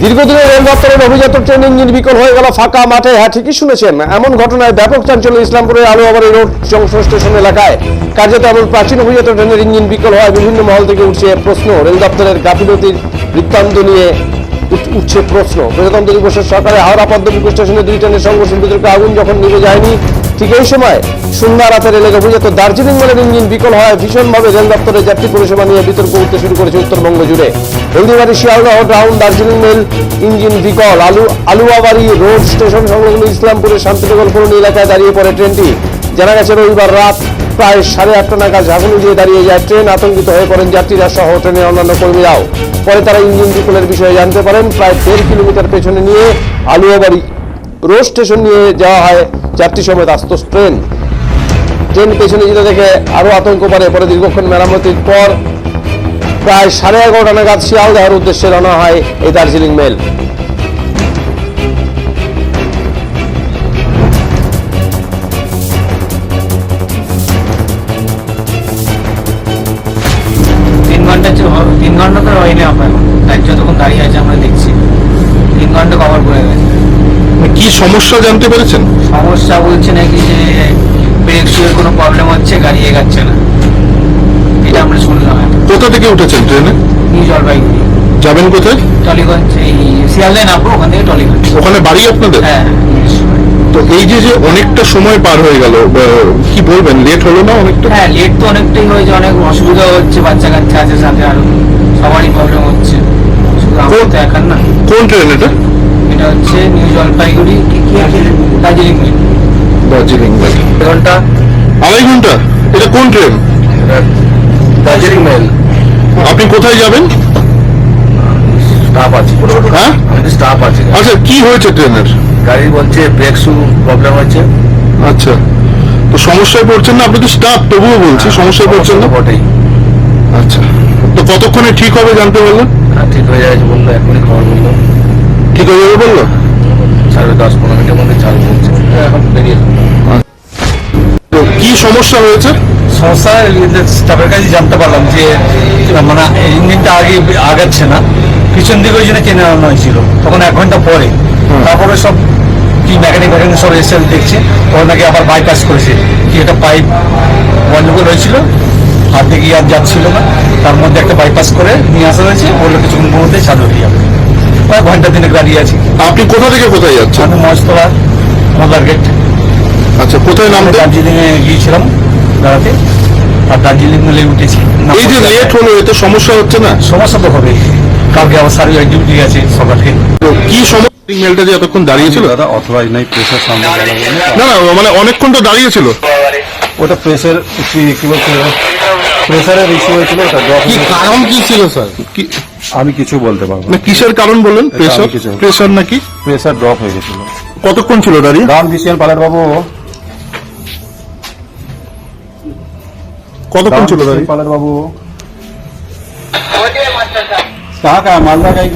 দীর্ঘদিনের রেল দপ্তরের অভিজাত ট্রেন ইঞ্জিন বিকল হয়ে গেল ফাঁকা মাঠে। হ্যাঁ ঠিকই শুনেছেন। এমন ঘটনায় ব্যাপক চাঞ্চল্য ইসলামপুরের আলুয়াবাড়ি রোড জংশন স্টেশন এলাকায়। কার্যত এমন প্রাচীন অভিজাত ট্রেনের ইঞ্জিন বিকল হয় বিভিন্ন মহল থেকে উঠছে প্রশ্ন। রেল দপ্তরের গাফিলতির বৃত্তান্ত নিয়ে উঠ- উঠছে প্রশ্ন। প্রজাতন্ত্র দিবসের সকালে হাওড়া পদ্মপুকুর স্টেশনে দুই ট্রেনের সংঘর্ষের বিতর্কে আগুন যখন নিভে যায়নি ঠিক এই সময় সন্ধ্যা রাতের এলাকা অভিজাত দার্জিলিং মেলের ইঞ্জিন বিকল হয় ভীষণভাবে রেল দপ্তরের যাত্রী পরিষেবা নিয়ে বিতর্ক উঠতে শুরু করেছে উত্তরবঙ্গ জুড়ে। Haldibari Sealdah down Darjeeling mail engine বিকল, আলু, আলুয়াবাড়ি রোড স্টেশন সংলগ্ন ইসলামপুরের শান্তিনগর কলোনি এলাকায় দাঁড়িয়ে পড়ে ট্রেনটি। জানা গেছে রবিবার রাত প্রায় সাড়ে আটটা নাগাদ ঝাঁকুনি দিয়ে দাঁড়িয়ে যায় ট্রেন, আতঙ্কিত হয়ে পড়েন যাত্রীরা সহ ট্রেনের অন্যান্য কর্মীরাও। পরে তারা ইঞ্জিন বিকলের বিষয়ে জানতে পারেন, প্রায় দেড় কিলোমিটার পেছনে নিয়ে আলুয়াবাড়ি রোড স্টেশন নিয়ে যাওয়া হয় যাত্রী সমেত আস্তস ট্রেন। ট্রেন পেছনে যেতে দেখে আরও আতঙ্ক পারে পরে দীর্ঘক্ষণ মেরামতির পর প্রায় সাড়ে এগারোটা নাগাদ শিয়ালদাহের উদ্দেশ্যে রওনা হয় এই দার্জিলিং মেল। সমস্যা জানতে পেরেছেন? সমস্যা বলছে নাকি যে ব্রেক শুয়ের কোনো প্রবলেম হচ্ছে গাড়ি এগাচ্ছে না। এটা আমরা শুনলাম কোথা থেকে উঠেছেন ট্রেনে? নিউ জলপাইগুড়ি। যাবেন কোথায়? টলিগঞ্জ এই শিয়ালদায় নামবো ওখান থেকে টলিগঞ্জ। ওখানে বাড়ি আপনাদের? হ্যাঁ তো এই যে যে অনেকটা সময় পার হয়ে গেল কি বলবেন লেট হলো না অনেকটা? হ্যাঁ লেট তো অনেকটাই হয়েছে অনেক অসুবিধা হচ্ছে বাচ্চা কাচ্চা আছে সাথে আরও সবারই প্রবলেম হচ্ছে। শুধু তো একার না। কোন ট্রেন এটা? এটা হচ্ছে new Jalpaiguri Darjeeling mail Darjeeling mail ঘণ্টা? আড়াই ঘণ্টা? এটা কোন ট্রেন? দার্জিলিং মেল। আপনি কোথায় যাবেন? স্টাফ আছে হ্যাঁ? স্টাফ আছে। আচ্ছা কি হয়েছে ট্রেনের? গাড়ি বলছে ব্রেক শু প্রবলেম হচ্ছে আচ্ছা। তো সমস্যায় পড়ছেন না? আপনি তো স্টাফ তবুও বলছি সমস্যায় পড়ছেন না? বটেই। আচ্ছা। তো কতক্ষণে ঠিক হবে জানতে পারলেন? হ্যাঁ, ঠিক হয়ে যাচ্ছে বলল এখনই খবর বলল। ঠিক হয়ে যাবে বলল? সাড়ে দশ পনেরো মিনিটের মধ্যে হচ্ছে এখন বেরিয়ে। তো কি সমস্যা হয়েছে? সমস্যা স্টাফের কাছে জানতে পারলাম যে মানে ইঞ্জিনটা আগে আগাচ্ছে না। পিছন দিকে ওই জন্য টেনে আনানো হয়েছিল তখন এক ঘণ্টা পরে। তারপরে সব কি মেকানিক মেকানিক সব এসে দেখছে। ওরা নাকি আবার বাইপাস করেছে। কি একটা পাইপ গন্ডগোল হয়েছিল। আর দিকে আর যাচ্ছিল না। তার মধ্যে একটা বাইপাস করে নিয়ে আসা হয়েছে। বলল কিছুক্ষণ মধ্যে চালু হয়ে যাবে। প্রায় ঘণ্টা দিনে দাঁড়িয়ে আছি। আপনি কোথা থেকে কোথায় যাচ্ছেন? আমি মজতলা মদার গেট। আচ্ছা কোথায় আমি নামতে? দার্জিলিং এ গিয়েছিলাম দাঁড়াতে আর দার্জিলিং মেলে উঠেছি। এই যে লেট হলো এতে সমস্যা হচ্ছে না? সমস্যা তো হবে কালকে আবার সারি সার্ভিস ডিউটি আছে সকালকে। কি সমস্যা? মেলটা যে এতক্ষণ দাঁড়িয়েছিল? দাদা অথরাইজ নাই প্রেসার সামনে না। না মানে অনেকক্ষণ তো দাঁড়িয়েছিল। ওটা প্রেসার কি কি বলছে? প্রেসারের ইস্যু হয়েছিল ওটা কারণ কি ছিল স্যার? কি আমি কিছু বলতে পারব না। কিসের কারণ বললেন প্রেশার প্রেসার নাকি? প্রেসার ড্রপ হয়ে গেছিল। কতক্ষণ ছিল দাঁড়িয়ে? দাম দিচ্ছেন পালার বাবু। কতক্ষণ ছিল দাঁড়িয়ে? পালার বাবু। কাকা মালদা গাই